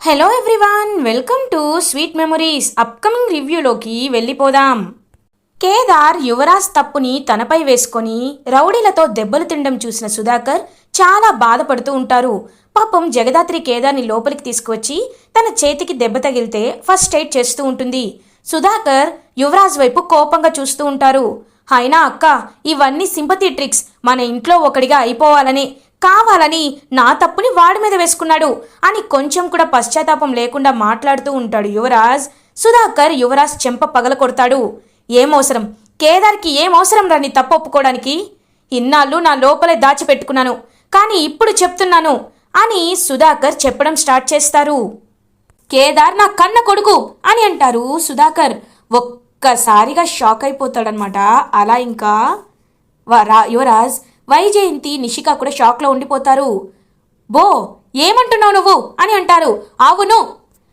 Hello everyone welcome to sweet memories upcoming రివ్యూలోకి వెళ్ళిపోదాం. కేదార్ యువరాజ్ తప్పుని తనపై వేసుకొని రౌడీలతో దెబ్బలు తినడం చూసిన సుధాకర్ చాలా బాధపడుతూ ఉంటారు. పాపం జగదాత్రి కేదార్ని లోపలికి తీసుకువచ్చి తన చేతికి దెబ్బ తగిలితే ఫస్ట్ ఎయిడ్ చేస్తూ ఉంటుంది. సుధాకర్ యువరాజ్ వైపు కోపంగా చూస్తూ ఉంటారు. అయినా అక్క ఇవన్నీ సింపతి ట్రిక్స్. మన ఇంట్లో ఒకడిగా అయిపోవాలని కావాలని నా తప్పుని వాడి మీద వేసుకున్నాడు అని కొంచెం కూడా పశ్చాత్తాపం లేకుండా మాట్లాడుతూ ఉంటాడు యువరాజ్. సుధాకర్ యువరాజ్ చెంప పగల కొడతాడు. ఏమవసరం? కేదార్కి ఏమవసరం రా నీ తప్పు ఒప్పుకోవడానికి? ఇన్నాళ్ళు నా లోపలే దాచిపెట్టుకున్నాను. కానీ ఇప్పుడు చెప్తున్నాను అని సుధాకర్ చెప్పడం స్టార్ట్ చేస్తారు. కేదార్ నా కన్న కొడుకు అని అంటారు సుధాకర్. ఒక్కసారిగా షాక్ అయిపోతాడనమాట అలా ఇంకా? రా- యువరాజ్ వైజయంతి నిషిక కూడా షాక్లో ఉండిపోతారు. బో ఏమంటున్నావు నువ్వు? అని అంటారు. అవును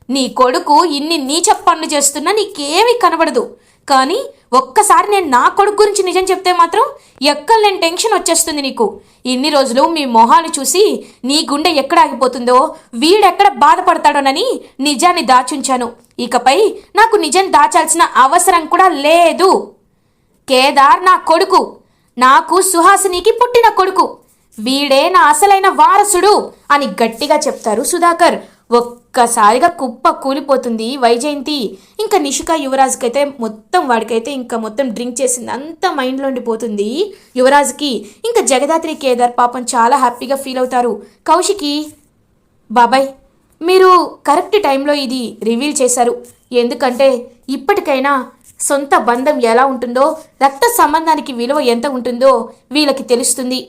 నీ కొడుకు ఇన్ని నీచ పనులు చేస్తున్నా నీకేమీ కనబడదు. కానీ ఒక్కసారి నేను నా కొడుకు గురించి నిజం చెప్తే మాత్రం ఎక్కడ నేను టెన్షన్ వచ్చేస్తుంది నీకు. ఇన్ని రోజులు మీ మొహాలు చూసి నీ గుండె ఎక్కడ ఆగిపోతుందో వీడెక్కడ బాధపడతాడోనని నిజాన్ని దాచుంచాను. ఇకపై నాకు నిజం దాచాల్సిన అవసరం కూడా లేదు. కేదార్ నా కొడుకు. నాకు సుహాసినికి పుట్టిన కొడుకు. వీడే నా అసలైన వారసుడు అని గట్టిగా చెప్తారు సుధాకర్. ఒక్కసారిగా కుప్ప కూలిపోతుంది వైజయంతి. ఇంకా నిషిక యువరాజ్కైతే మొత్తం వాడికైతే ఇంకా మొత్తం డ్రింక్ చేసింది అంత మైండ్లో ఉండిపోతుంది యువరాజ్కి. ఇంకా జగదాత్రి కేదార్ పాపం చాలా హ్యాపీగా ఫీల్ అవుతారు. కౌశికి బాబాయ్ మీరు కరెక్ట్ టైంలో ఇది రివీల్ చేశారు. ఎందుకంటే ఇప్పటికైనా సొంత బంధం ఎలా ఉంటుందో రక్త సంబంధానికి విలువ ఎంత ఉంటుందో వీళ్ళకి తెలుస్తుంది.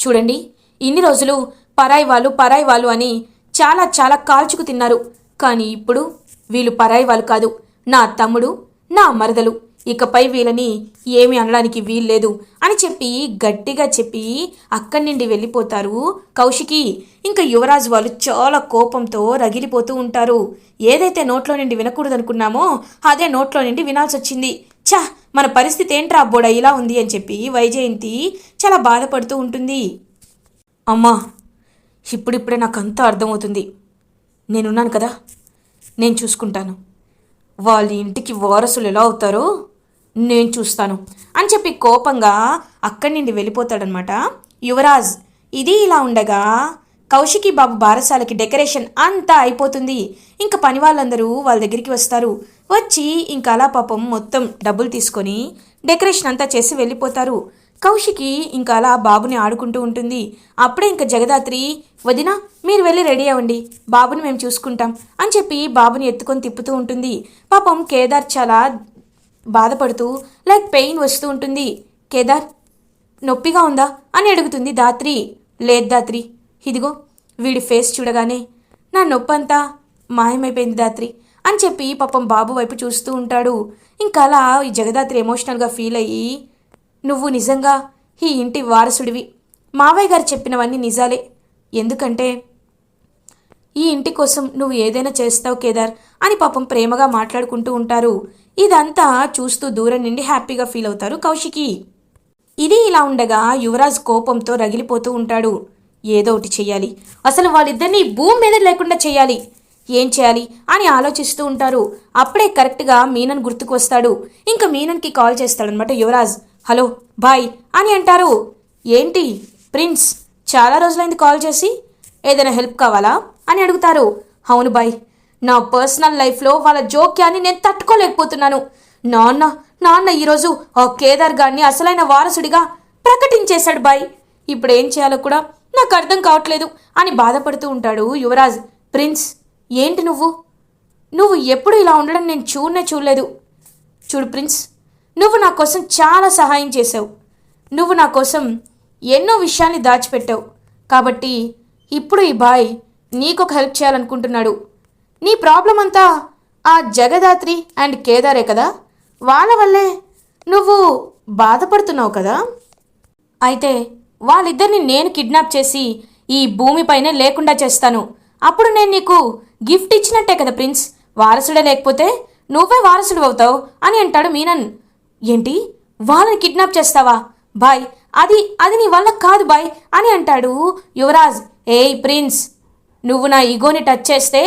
చూడండి ఇన్ని రోజులు పరాయి వాళ్ళు పరాయి వాళ్ళు అని చాలా చాలా కాల్చుకు తిన్నారు. కానీ ఇప్పుడు వీళ్ళు పరాయి వాళ్ళు కాదు. నా తమ్ముడు నా మరదలు. ఇకపై వీళ్ళని ఏమి అనడానికి వీల్లేదు అని చెప్పి గట్టిగా చెప్పి అక్కడి నుండి వెళ్ళిపోతారు. కౌశికి ఇంకా యువరాజు వాళ్ళు చాలా కోపంతో రగిలిపోతూ ఉంటారు. ఏదైతే నోట్లో నుండి వినకూడదనుకున్నామో అదే నోట్లో నుండి వినాల్సి వచ్చింది ఛా మన పరిస్థితి ఏంట్రా బోడ ఇలా ఉంది అని చెప్పి వైజయంతి చాలా బాధపడుతూ ఉంటుంది. అమ్మా ఇప్పుడిప్పుడే నాకు అంతా అర్థమవుతుంది. నేనున్నాను కదా నేను చూసుకుంటాను. వాళ్ళ ఇంటికి వారసులు ఎలా అవుతారో నేను చూస్తాను. అని చెప్పి కోపంగా అక్కడి నుండి వెళ్ళిపోతాడనమాట. యువరాజ్ ఇది ఇలా ఉండగా కౌశికి బాబు బారసాలకి డెకరేషన్ అంతా అయిపోతుంది. ఇంకా పని వాళ్ళందరూ వాళ్ళ దగ్గరికి వస్తారు. వచ్చి ఇంకా అలా పాపం మొత్తం డబ్బులు తీసుకొని డెకరేషన్ అంతా చేసి వెళ్ళిపోతారు. కౌశికి ఇంకా అలా బాబుని ఆడుకుంటూ ఉంటుంది. అప్పుడే ఇంకా జగదాత్రి వదిన మీరు వెళ్ళి రెడీ అవ్వండి. బాబుని మేము చూసుకుంటాం. అని చెప్పి బాబుని ఎత్తుకొని తిప్పుతూ ఉంటుంది. పాపం కేదార్ చాలా బాధపడుతూ లైక్ పెయిన్ వస్తూ ఉంటుంది. కేదార్ నొప్పిగా ఉందా? అని అడుగుతుంది దాత్రి లేదు దాత్రి ఇదిగో వీడి ఫేస్ చూడగానే నా నొప్పంతా మాయమైపోయింది దాత్రి అని చెప్పి పాపం బాబు వైపు చూస్తూ ఉంటాడు. ఇంకా అలా ఈ జగదాత్రి ఎమోషనల్గా ఫీల్ అయ్యి నువ్వు నిజంగా ఈ ఇంటి వారసుడివి. మావయ్య గారు చెప్పినవన్నీ నిజాలే. ఎందుకంటే ఈ ఇంటి కోసం నువ్వు ఏదైనా చేస్తావు కేదార్ అని పాపం ప్రేమగా మాట్లాడుకుంటూ ఉంటారు. ఇదంతా చూస్తూ దూరం నుండి హ్యాపీగా ఫీల్ అవుతారు కౌశికి. ఇది ఇలా ఉండగా యువరాజ్ కోపంతో రగిలిపోతూ ఉంటాడు. ఏదో ఒకటి చెయ్యాలి. అసలు వాళ్ళిద్దరినీ భూమి మీద లేకుండా చేయాలి ఏం చేయాలి అని ఆలోచిస్తూ ఉంటారు. అప్పుడే కరెక్ట్గా మీనన్ గుర్తుకు వస్తాడు ఇంకా మీనన్కి కాల్ చేస్తాడనమాట యువరాజ్. హలో బాయ్ అని అంటారు. ఏంటి ప్రిన్స్ చాలా రోజులైంది కాల్ చేసి? ఏదైనా హెల్ప్ కావాలా? అని అడుగుతారు. అవును బాయ్. నా పర్సనల్ లైఫ్లో వాళ్ళ జోక్యాన్ని నేను తట్టుకోలేకపోతున్నాను. నాన్న నాన్న ఈరోజు ఆ కేదార్ గారిని అసలైన వారసుడిగా ప్రకటించేశాడు బాయ్. ఇప్పుడు ఏం చేయాలో కూడా నాకు అర్థం కావట్లేదు అని బాధపడుతూ ఉంటాడు యువరాజ్. ప్రిన్స్ ఏంటి నువ్వు? నువ్వు ఎప్పుడు ఇలా ఉండడం నేను చూడనే చూడలేదు. చూడు ప్రిన్స్ నువ్వు నా కోసం చాలా సహాయం చేసావు నువ్వు నా కోసం ఎన్నో విషయాల్ని దాచిపెట్టావు. కాబట్టి ఇప్పుడు ఈ బాయ్ నీకొక హెల్ప్ చేయాలనుకుంటున్నాడు. నీ ప్రాబ్లం అంతా ఆ జగదాత్రి అండ్ కేదారే కదా? వాళ్ళ వల్లే నువ్వు బాధపడుతున్నావు కదా? అయితే వాళ్ళిద్దరిని నేను కిడ్నాప్ చేసి ఈ భూమిపైనే లేకుండా చేస్తాను. అప్పుడు నేను నీకు గిఫ్ట్ ఇచ్చినట్టే కదా ప్రిన్స్. వారసుడే లేకపోతే నువ్వే వారసుడు అవుతావు అని అంటాడు మీనన్. ఏంటి? వాళ్ళని కిడ్నాప్ చేస్తావా? బాయ్ అది అది నీ వల్ల కాదు బాయ్ అని అంటాడు యువరాజ్. ఏయ్ ప్రిన్స్ నువ్వు నా ఈగోని టచ్ చేస్తే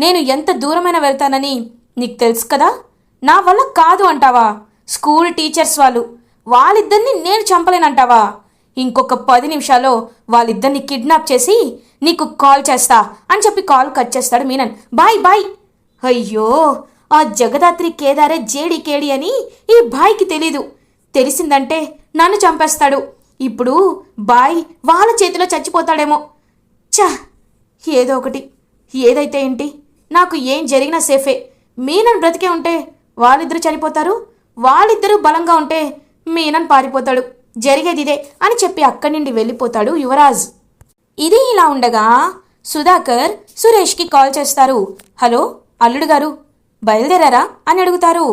నేను ఎంత దూరమైన వెళ్తానని నీకు తెలుసు కదా? నా వల్ల కాదు అంటావా? స్కూల్ టీచర్స్ వాళ్ళు. వాళ్ళిద్దరిని నేను చంపలేనంటావా? ఇంకొక పది నిమిషాల్లో వాళ్ళిద్దరిని కిడ్నాప్ చేసి నీకు కాల్ చేస్తా అని చెప్పి కాల్ కట్ చేస్తాడు మీనన్. Bye bye. అయ్యో ఆ జగదాత్రి కేదారే జేడి కేడి అని ఈ బాయ్కి తెలీదు. తెలిసిందంటే నన్ను చంపేస్తాడు. ఇప్పుడు బాయ్ వాళ్ళ చేతిలో చచ్చిపోతాడేమో. ఛ! ఏదో ఒకటి. ఏదైతే ఏంటి? నాకు ఏం జరిగినా సేఫే. మీనన్ బ్రతికే ఉంటే వాళ్ళిద్దరూ చనిపోతారు. వాళ్ళిద్దరూ బలంగా ఉంటే మీనన్ పారిపోతాడు. జరిగేది ఇదే అని చెప్పి అక్కడి నుండి వెళ్ళిపోతాడు యువరాజ్. ఇది ఇలా ఉండగా సుధాకర్ సురేష్కి కాల్ చేస్తారు. హలో అల్లుడు గారు బయలుదేరారా? అని అడుగుతారు.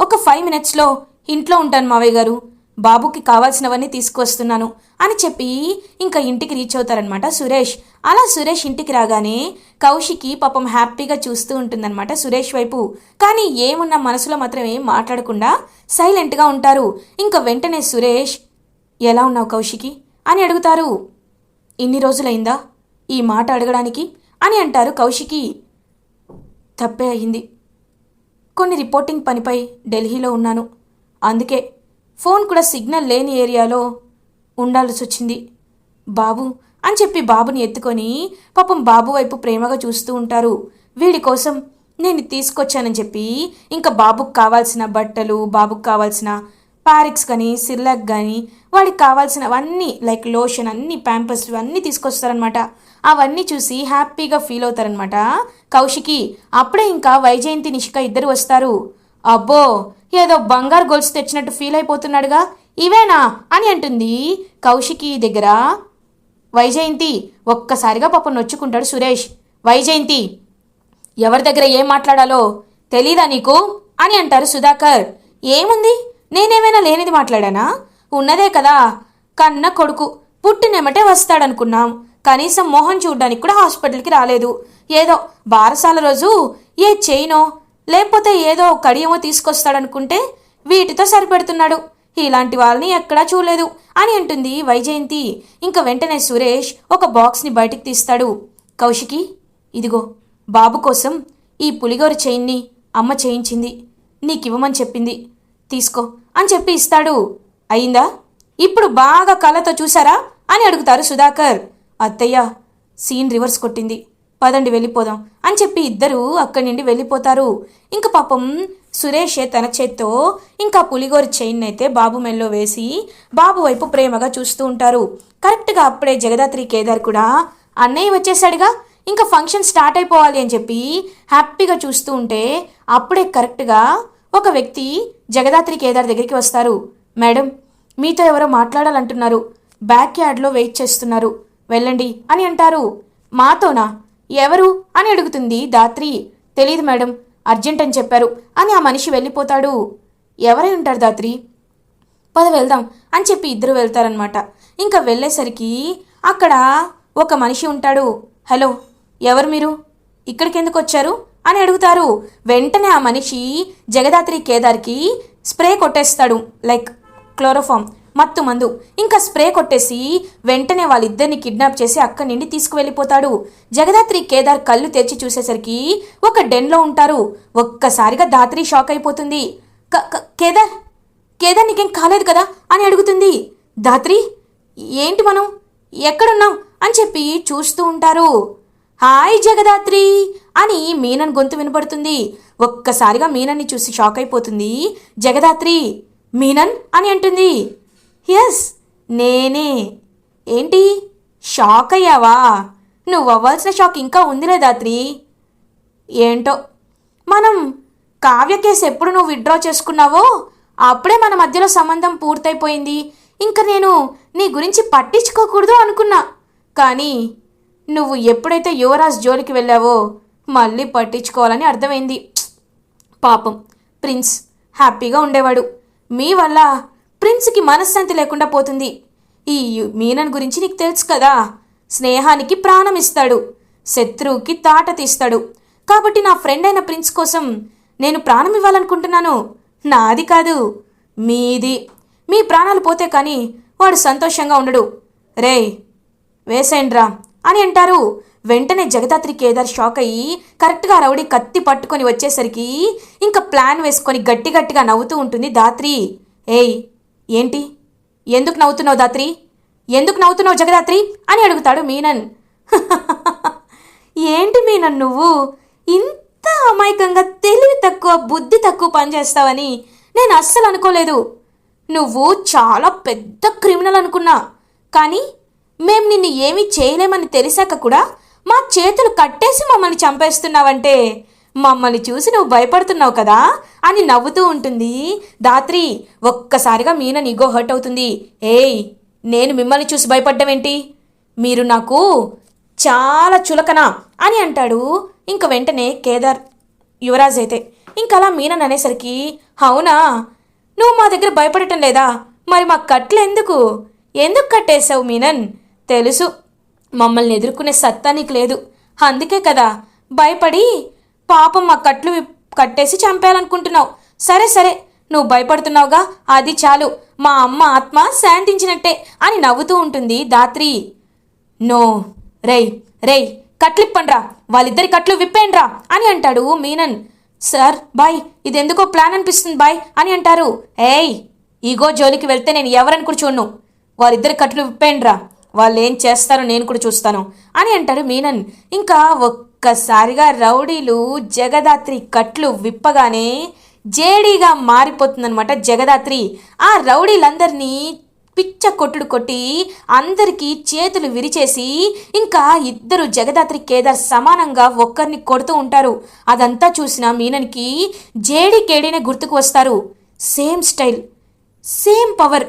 ఒక ఫైవ్ మినిట్స్లో ఇంట్లో ఉంటాను మావయ్య గారు. బాబుకి కావాల్సినవన్నీ తీసుకొస్తున్నాను అని చెప్పి ఇంకా ఇంటికి రీచ్ అవుతారనమాట సురేష్. అలా సురేష్ ఇంటికి రాగానే కౌశికి పాపం హ్యాపీగా చూస్తూ ఉంటుందన్నమాట సురేష్ వైపు. కానీ ఏమున్న మనసులో మాత్రం ఏం మాట్లాడకుండా సైలెంట్గా ఉంటారు. ఇంకా వెంటనే సురేష్ ఎలా ఉన్నావు కౌశికి? అని అడుగుతారు. ఇన్ని రోజులైందా? ఈ మాట అడగడానికి? అని అంటారు కౌశికి. తప్పే అయింది. కొన్ని రిపోర్టింగ్ పనిపై ఢిల్లీలో ఉన్నాను. అందుకే ఫోన్ కూడా సిగ్నల్ లేని ఏరియాలో ఉండాల్సి వచ్చింది. బాబు అని చెప్పి బాబుని ఎత్తుకొని పాపం బాబు వైపు ప్రేమగా చూస్తూ ఉంటారు. వీడి కోసం నేను తీసుకొచ్చానని చెప్పి ఇంకా బాబుకు కావాల్సిన బట్టలు బాబుకు కావాల్సిన ప్యారిక్స్ కానీ సిర్లాక్ కానీ వాడికి కావాల్సినవన్నీ లైక్ లోషన్ అన్ని ప్యాంపర్స్ అన్నీ తీసుకొస్తారనమాట అవన్నీ చూసి హ్యాపీగా ఫీల్ అవుతారనమాట కౌశికి అప్పుడే ఇంకా వైజయంతి నిషిక ఇద్దరు వస్తారు. అబ్బో ఏదో బంగారు గొలుసు తెచ్చినట్టు ఫీల్ అయిపోతున్నాడుగా. ఇవేనా అని అంటుంది. కౌశికి దగ్గర వైజయంతి ఒక్కసారిగా పాపం నొచ్చుకుంటాడు సురేష్. వైజయంతి ఎవరి దగ్గర ఏం మాట్లాడాలో తెలీదా నీకు? అని అంటారు సుధాకర్. ఏముంది? నేనేమైనా లేనిది మాట్లాడానా? ఉన్నదే కదా. కన్న కొడుకు పుట్టినెమటే వస్తాడనుకున్నాం. కనీసం మోహన్ చూడ్డానికి కూడా హాస్పిటల్కి రాలేదు. ఏదో బారసాల రోజు ఏ చైనో లేకపోతే ఏదో కడియమో తీసుకొస్తాడనుకుంటే వీటితో సరిపెడుతున్నాడు. ఇలాంటి వాళ్ళని ఎక్కడా చూడలేదు అని అంటుంది వైజయంతి. ఇంకా వెంటనే సురేష్ ఒక బాక్స్ని బయటికి తీస్తాడు. కౌశికి ఇదిగో బాబు కోసం ఈ పులిగోర చైన్ని అమ్మ చేయించింది. నీకివ్వమని చెప్పింది. తీసుకో అని చెప్పి ఇస్తాడు. అయిందా? ఇప్పుడు బాగా కళ్ళతో చూసారా? అని అడుగుతారు సుధాకర్. అత్తయ్య సీన్ రివర్స్ కొట్టింది. పదండి వెళ్ళిపోదాం అని చెప్పి ఇద్దరూ అక్కడి నుండి వెళ్ళిపోతారు. ఇంకా పాపం సురేషే తన చేత్తో ఇంకా పులిగోరి చైన్ అయితే బాబు మెల్లో వేసి బాబు వైపు ప్రేమగా చూస్తూ ఉంటారు. కరెక్ట్గా అప్పుడే జగదాత్రి కేదార్ కూడా అన్నయ్య వచ్చేసాడుగా ఇంకా ఫంక్షన్ స్టార్ట్ అయిపోవాలి అని చెప్పి హ్యాపీగా చూస్తూ ఉంటే అప్పుడే కరెక్ట్గా ఒక వ్యక్తి జగదాత్రి కేదార్ దగ్గరికి వస్తారు. మేడం మీతో ఎవరో మాట్లాడాలంటున్నారు. బ్యాక్ యార్డ్లో వెయిట్ చేస్తున్నారు. వెళ్ళండి అని అంటారు. మాతోనా? ఎవరు? అని అడుగుతుంది దాత్రి. తెలీదు మేడం అర్జెంట్ అని చెప్పారు. అని ఆ మనిషి వెళ్ళిపోతాడు. ఎవరై ఉంటారు దాత్రి? పద వెళ్దాం అని చెప్పి ఇద్దరు వెళ్తారనమాట ఇంకా వెళ్ళేసరికి అక్కడ ఒక మనిషి ఉంటాడు. హలో ఎవరు మీరు? ఇక్కడికి ఎందుకు వచ్చారు? అని అడుగుతారు. వెంటనే ఆ మనిషి జగదాత్రి కేదార్కి స్ప్రే కొట్టేస్తాడు లైక్ క్లోరోఫామ్. మత్తు మందు ఇంకా స్ప్రే కొట్టేసి వెంటనే వాళ్ళిద్దరిని కిడ్నాప్ చేసి అక్కడి నుండి తీసుకువెళ్ళిపోతాడు. జగదాత్రి కేదార్ కళ్ళు తెరిచి చూసేసరికి ఒక డెన్లో ఉంటారు. ఒక్కసారిగా దాత్రి షాక్ అయిపోతుంది. కేదార్ కేదార్ నీకేం కాలేదు కదా అని అడుగుతుంది. దాత్రి ఏంటి మనం? ఎక్కడున్నాం? అని చెప్పి చూస్తూ ఉంటారు. హాయ్ జగదాత్రి అని మీనన్ గొంతు వినపడుతుంది. ఒక్కసారిగా మీనన్ని చూసి షాక్ అయిపోతుంది. జగదాత్రి మీనన్ అని అంటుంది. ఎస్ నేనే. ఏంటి? షాక్ అయ్యావా? నువ్వు అవ్వాల్సిన షాక్ ఇంకా ఉందిలే దాత్రి. ఏంటో? మనం కావ్య కేసు ఎప్పుడు నువ్వు విత్డ్రా చేసుకున్నావో అప్పుడే మన మధ్యలో సంబంధం పూర్తయిపోయింది. ఇంకా నేను నీ గురించి పట్టించుకోకూడదు అనుకున్నా. కానీ నువ్వు ఎప్పుడైతే యువరాజ్ జోలికి వెళ్ళావో మళ్ళీ పట్టించుకోవాలని అర్థమైంది. పాపం. ప్రిన్స్ హ్యాపీగా ఉండేవాడు. మీ వల్ల ప్రిన్స్కి మనశ్శాంతి లేకుండా పోతుంది. ఈ మీనన్ గురించి నీకు తెలుసు కదా. స్నేహానికి ప్రాణం ఇస్తాడు శత్రువుకి తాట తీస్తాడు. కాబట్టి నా ఫ్రెండ్ అయిన ప్రిన్స్ కోసం నేను ప్రాణం ఇవ్వాలనుకుంటున్నాను. నాది కాదు. మీది. మీ ప్రాణాలు పోతే కానీ వాడు సంతోషంగా ఉండడు. రేయ్ వేసేయండ్రా అని అంటారు. వెంటనే జగదాత్రి కేదార్ షాక్ అయ్యి కరెక్ట్గా రౌడీ కత్తి పట్టుకొని వచ్చేసరికి ఇంకా ప్లాన్ వేసుకొని గట్టి గట్టిగా నవ్వుతూ ఉంటుంది దాత్రి. ఏయ్ ఏంటి? ఎందుకు నవ్వుతున్నావు దాత్రి ఎందుకు నవ్వుతున్నావు జగదాత్రి? అని అడుగుతాడు మీనన్. ఏంటి మీనన్ నువ్వు? ఇంత అమాయకంగా తెలివి తక్కువ బుద్ధి తక్కువ పనిచేస్తావని నేను అస్సలు అనుకోలేదు. నువ్వు చాలా పెద్ద క్రిమినల్ అనుకున్నా. కానీ మేం నిన్ను ఏమీ చేయలేమని తెలిసాక కూడా మా చేతులు కట్టేసి మమ్మల్ని చంపేస్తున్నావంటే మమ్మల్ని చూసి నువ్వు భయపడుతున్నావు కదా అని నవ్వుతూ ఉంటుంది. దాత్రి ఒక్కసారిగా మీన నీగో హర్ట్ అవుతుంది. ఏయ్ నేను మిమ్మల్ని చూసి భయపడ్డమేంటి మీరు నాకు చాలా చులకన అని అంటాడు. ఇంక వెంటనే కేదార్ యువరాజ్ అయితే ఇంక అలా మీనన్ అనేసరికి అవునా? నువ్వు మా దగ్గర భయపడటం లేదా? మరి మా కట్లు ఎందుకు? ఎందుకు కట్టేశావు మీనన్? తెలుసు మమ్మల్ని ఎదుర్కొనే సత్తా నీకు లేదు. అందుకే కదా భయపడి పాపం మా కట్లు విప్- కట్టేసి చంపేయాలనుకుంటున్నావు. సరే సరే నువ్వు భయపడుతున్నావుగా అది చాలు. మా అమ్మ ఆత్మ శాంతించినట్టే అని నవ్వుతూ ఉంటుంది దాత్రి. నో రేయ్ రేయ్ కట్లిప్పండ్రా వాళ్ళిద్దరి కట్లు విప్పేయండ్రా అని అంటాడు మీనన్. సార్ బాయ్ ఇదెందుకో ప్లాన్ అనిపిస్తుంది బాయ్ అని అంటారు. ఏయ్ ఈగో జోలికి వెళ్తే నేను ఎవరని కూడా చూడను. వాళ్ళిద్దరి కట్లు విప్పేయండ్రా. వాళ్ళు ఏం చేస్తారో నేను కూడా చూస్తాను అని అంటాడు మీనన్. ఇంకా ఒక్కసారిగా రౌడీలు జగదాత్రి కట్లు విప్పగానే జేడీగా మారిపోతుందనమాట జగదాత్రి. ఆ రౌడీలందరినీ పిచ్చ కొట్టుడు కొట్టి అందరికీ చేతులు విరిచేసి ఇంకా ఇద్దరు జగదాత్రి కేదార్ సమానంగా ఒక్కరిని కొడుతూ ఉంటారు. అదంతా చూసిన మీనన్కి జేడి కేడీనే గుర్తుకు వస్తారు. Same style same power.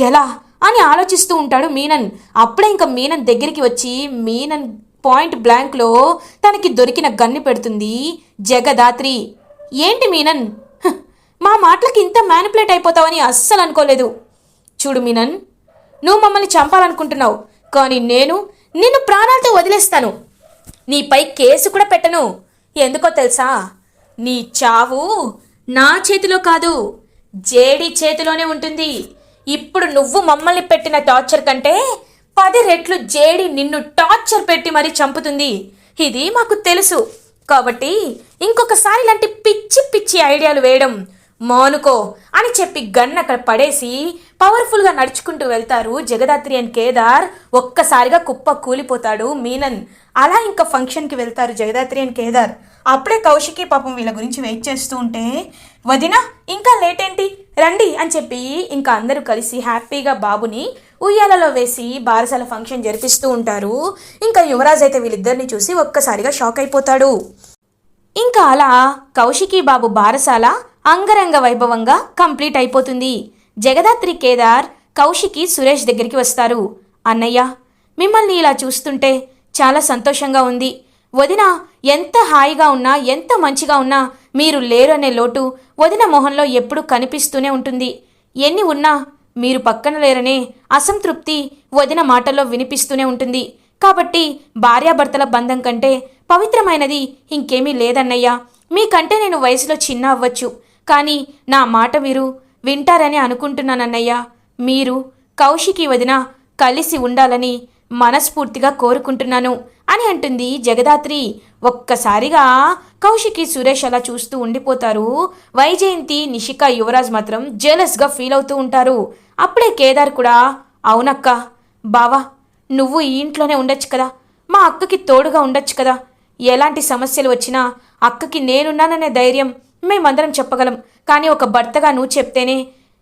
ఎలా? అని ఆలోచిస్తూ ఉంటాడు మీనన్. అప్పుడే ఇంకా మీనన్ దగ్గరికి వచ్చి మీనన్ పాయింట్ బ్లాంక్లో తనకి దొరికిన గన్ను పెడుతుంది జగదాత్రి. ఏంటి మీనన్? మా మాటలకి ఇంత మ్యానిపులేట్ అయిపోతావని అస్సలు అనుకోలేదు. చూడు మీనన్ నువ్వు మమ్మల్ని చంపాలనుకుంటున్నావు కానీ నేను నిన్ను ప్రాణాలతో వదిలేస్తాను. నీపై కేసు కూడా పెట్టను. ఎందుకో తెలుసా? నీ చావు నా చేతిలో కాదు జేడి చేతిలోనే ఉంటుంది. ఇప్పుడు నువ్వు మమ్మల్ని పెట్టిన టార్చర్ కంటే పది రెట్లు జేడి నిన్ను టార్చర్ పెట్టి మరీ చంపుతుంది. ఇది మాకు తెలుసు. కాబట్టి ఇంకొకసారి ఇలాంటి పిచ్చి పిచ్చి ఐడియాలు వేయడం మానుకో అని చెప్పి గన్ అక్కడ పడేసి పవర్ఫుల్గా నడుచుకుంటూ వెళ్తారు జగదాత్రి అండ్ కేదార్. ఒక్కసారిగా కుప్ప కూలిపోతాడు మీనన్. అలా ఇంకా ఫంక్షన్కి వెళ్తారు జగదాత్రి అండ్ కేదార్. అప్పుడే కౌశికి పాపం వీళ్ళ గురించి వెయిట్ చేస్తూ ఉంటే వదిన ఇంకా లేట్ ఏంటి రండి అని చెప్పి ఇంకా అందరూ కలిసి హ్యాపీగా బాబుని ఉయ్యాలలో వేసి బారసాల ఫంక్షన్ జరిపిస్తూ ఉంటారు. ఇంకా యువరాజ్ అయితే వీళ్ళిద్దరిని చూసి ఒక్కసారిగా షాక్ అయిపోతాడు. ఇంకా అలా కౌశికీ బాబు బారసాల అంగరంగ వైభవంగా కంప్లీట్ అయిపోతుంది. జగదాత్రి కేదార్ కౌశికి సురేష్ దగ్గరికి వస్తారు. అన్నయ్య మిమ్మల్ని ఇలా చూస్తుంటే చాలా సంతోషంగా ఉంది. వదిన ఎంత హాయిగా ఉన్నా ఎంత మంచిగా ఉన్నా మీరు లేరు అనే లోటు వదిన మొహంలో ఎప్పుడూ కనిపిస్తూనే ఉంటుంది. ఎన్ని ఉన్నా మీరు పక్కన లేరనే అసంతృప్తి వదిన మాటల్లో వినిపిస్తూనే ఉంటుంది. కాబట్టి భార్యాభర్తల బంధం కంటే పవిత్రమైనది ఇంకేమీ లేదన్నయ్యా. మీకంటే నేను వయసులో చిన్న అవ్వచ్చు. కానీ నా మాట మీరు వింటారని అనుకుంటున్నానన్నయ్యా. మీరు కౌశికి వదిన కలిసి ఉండాలని మనస్ఫూర్తిగా కోరుకుంటున్నాను అని అంటుంది జగదాత్రి. ఒక్కసారిగా కౌశికి సురేష్ అలా చూస్తూ ఉండిపోతారు. వైజయంతి నిషిక యువరాజ్ మాత్రం జెలస్గా ఫీల్ అవుతూ ఉంటారు. అప్పుడే కేదార్ కూడా అవునక్క బావా నువ్వు ఈ ఇంట్లోనే ఉండొచ్చు కదా? మా అక్కకి తోడుగా ఉండొచ్చు కదా? ఎలాంటి సమస్యలు వచ్చినా అక్కకి నేనున్నాననే ధైర్యం మేమందరం చెప్పగలం. కానీ ఒక భర్తగా నువ్వు చెప్తేనే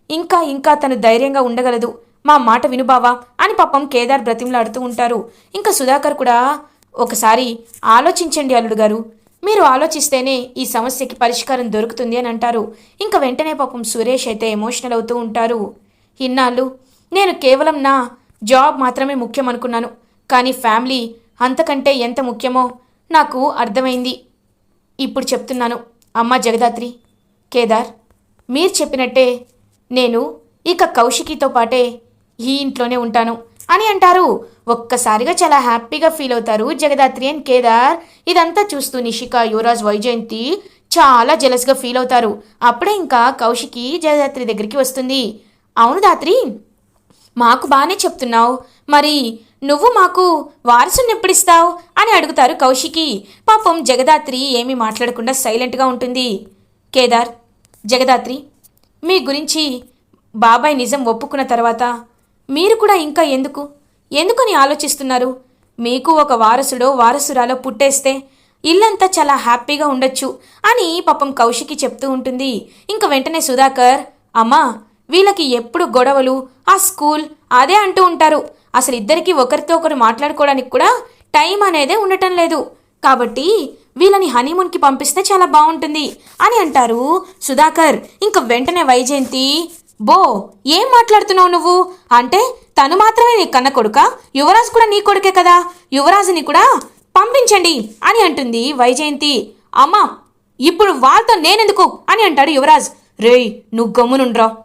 ఇంకా ఇంకా తను ధైర్యంగా ఉండగలదు. మా మాట వినుబావా అని పాపం కేదార్ బ్రతిమలాడుతూ ఉంటారు. ఇంకా సుధాకర్ కూడా ఒకసారి ఆలోచించండి అల్లుడు గారు. మీరు ఆలోచిస్తేనే ఈ సమస్యకి పరిష్కారం దొరుకుతుంది అని అంటారు. ఇంకా వెంటనే పాపం సురేష్ అయితే ఎమోషనల్ అవుతూ ఉంటారు. ఇన్నాళ్ళు నేను కేవలం నా జాబ్ మాత్రమే ముఖ్యం అనుకున్నాను. కానీ ఫ్యామిలీ అంతకంటే ఎంత ముఖ్యమో నాకు అర్థమైంది. ఇప్పుడు చెప్తున్నాను. అమ్మ జగదాత్రి కేదార్ మీరు చెప్పినట్టే నేను ఇక కౌశికితో పాటే ఈ ఇంట్లోనే ఉంటాను అని అంటారు. ఒక్కసారిగా చాలా హ్యాపీగా ఫీల్ అవుతారు జగదాత్రి అండ్ కేదార్. ఇదంతా చూస్తూ నిషిక యువరాజ్ వైజయంతి చాలా జెలస్గా ఫీల్ అవుతారు. అప్పుడే ఇంకా కౌశికి జగదాత్రి దగ్గరికి వస్తుంది. అవును దాత్రి మాకు బాగానే చెప్తున్నావు. మరి నువ్వు మాకు వారసుని ఎప్పుడిస్తావు అని అడుగుతారు కౌశికి. పాపం జగదాత్రి ఏమీ మాట్లాడకుండా సైలెంట్గా ఉంటుంది. కేదార్ జగదాత్రి మీ గురించి బాబాయ్ నిజం ఒప్పుకున్న తర్వాత మీరు కూడా ఇంకా ఎందుకు? ఎందుకని ఆలోచిస్తున్నారు? మీకు ఒక వారసుడో వారసురాలో పుట్టేస్తే ఇల్లంతా చాలా హ్యాపీగా ఉండొచ్చు అని పాపం కౌశికి చెప్తూ ఉంటుంది. ఇంక వెంటనే సుధాకర్ అమ్మా వీళ్ళకి ఎప్పుడు గొడవలు ఆ స్కూల్ అదే అంటూ ఉంటారు. అసలు ఇద్దరికి ఒకరితో ఒకరు మాట్లాడుకోవడానికి కూడా టైం అనేదే ఉండటం లేదు. కాబట్టి వీళ్ళని హనీమూన్కి పంపిస్తే చాలా బాగుంటుంది అని అంటారు సుధాకర్. ఇంక వెంటనే వైజయంతి బో ఏం మాట్లాడుతున్నావు నువ్వు? అంటే తను మాత్రమే నీ కన్న కొడుక యువరాజు కూడా నీ కొడుకే కదా? యువరాజుని కూడా పంపించండి అని అంటుంది వైజయంతి. అమ్మా ఇప్పుడు వాళ్ళతో నేనెందుకు? అని అంటాడు యువరాజ్. రేయ్ నువ్వు గమ్మునుండ్రా.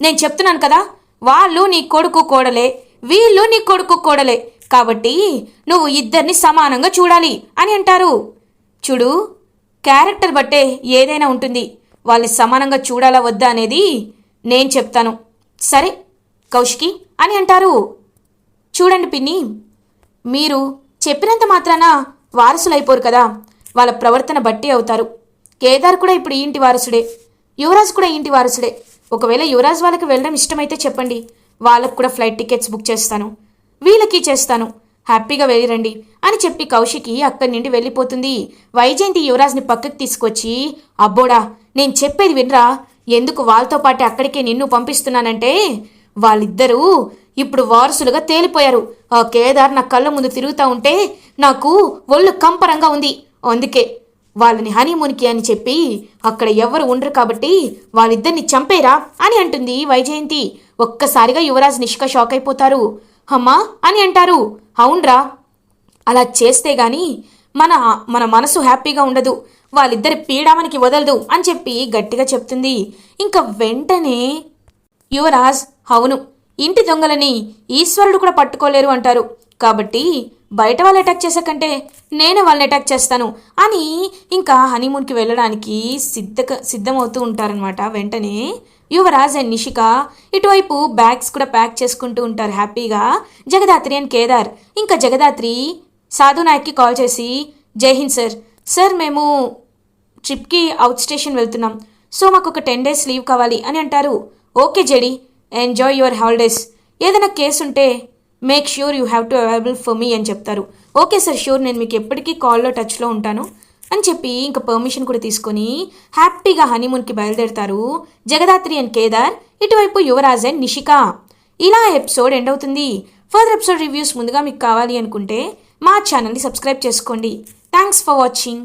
నేను చెప్తున్నాను కదా వాళ్ళు నీ కొడుకు కోడలే. వీళ్ళు నీ కొడుకు కోడలే. కాబట్టి నువ్వు ఇద్దరిని సమానంగా చూడాలి అని అంటారు. చూడు క్యారెక్టర్ బట్టే ఏదైనా ఉంటుంది. వాళ్ళని సమానంగా చూడాలా వద్దా అనేది నేను చెప్తాను. సరే కౌశికి అని అంటారు. చూడండి పిన్ని మీరు చెప్పినంత మాత్రాన వారసులైపోరు కదా. వాళ్ళ ప్రవర్తన బట్టి అవుతారు. కేదార్ కూడా ఇప్పుడు ఈ ఇంటి వారసుడే. యువరాజ్ కూడా ఈ ఇంటి వారసుడే. ఒకవేళ యువరాజ్ వాళ్ళకి వెళ్ళడం ఇష్టమైతే చెప్పండి. వాళ్ళకు కూడా ఫ్లైట్ టికెట్స్ బుక్ చేస్తాను. వీళ్ళకి చేస్తాను. హ్యాపీగా వెళ్ళిరండి అని చెప్పి కౌశికి అక్కడి నుండి వెళ్ళిపోతుంది. వైజయంతి యువరాజ్ని పక్కకి తీసుకొచ్చి అబ్బోడా నేను చెప్పేది వినరా? ఎందుకు వాళ్ళతో పాటు అక్కడికే నిన్ను పంపిస్తున్నానంటే? వాళ్ళిద్దరూ ఇప్పుడు వారసులుగా తేలిపోయారు. ఆ కేదార్ నా కళ్ళ ముందు తిరుగుతూ ఉంటే నాకు ఒళ్ళు కంపరంగా ఉంది. అందుకే వాళ్ళని హనీమూన్కి అని చెప్పి అక్కడ ఎవరు ఉండరు కాబట్టి వాళ్ళిద్దరిని చంపేరా అని అంటుంది వైజయంతి. ఒక్కసారిగా యువరాజ్ నిష్క షాక్ అయిపోతారు. అమ్మా అని అంటారు. అవునరా. అలా చేస్తే గాని మన మన మనసు హ్యాపీగా ఉండదు. వాళ్ళిద్దరి పీడ మనకి వదలదు అని చెప్పి గట్టిగా చెప్తుంది. ఇంకా వెంటనే యువరాజ్ అవును ఇంటి దొంగలని ఈశ్వరుడు కూడా పట్టుకోలేరు అంటారు. కాబట్టి బయట వాళ్ళు అటాక్ చేసే కంటే నేనే వాళ్ళని అటాక్ చేస్తాను అని ఇంకా హనీమూన్కి వెళ్ళడానికి సిద్ధ సిద్ధమవుతూ ఉంటారనమాట వెంటనే యువరాజ్ అండ్ నిషిక ఇటువైపు బ్యాగ్స్ కూడా ప్యాక్ చేసుకుంటూ ఉంటారు హ్యాపీగా జగదాత్రి అండ్ కేదార్. ఇంకా జగదాత్రి సాధు నాయక్కి కాల్ చేసి జై హింద్ సార్ సార్ మేము ట్రిప్కి అవుట్ స్టేషన్ వెళ్తున్నాం. సో మాకు ఒక టెన్ డేస్ లీవ్ కావాలి అని అంటారు. Okay JD. Enjoy your holidays ఏదైనా కేసు ఉంటే make sure you have to available for me అని చెప్తారు. ఓకే సార్ ష్యూర్ నేను మీకు ఎప్పటికీ కాల్లో టచ్లో ఉంటాను. అని చెప్పి ఇంకా పర్మిషన్ కూడా తీసుకొని హ్యాపీగా హనీమూన్కి బయలుదేరతారు జగదాత్రి అండ్ కేదార్ ఇటువైపు యువరాజ్ అండ్ నిషికా. ఇలా ఎపిసోడ్ ఎండ్ అవుతుంది. ఫర్దర్ ఎపిసోడ్ రివ్యూస్ ముందుగా మీకు కావాలి అనుకుంటే మా ఛానల్ని సబ్స్క్రైబ్ చేసుకోండి. Thanks for watching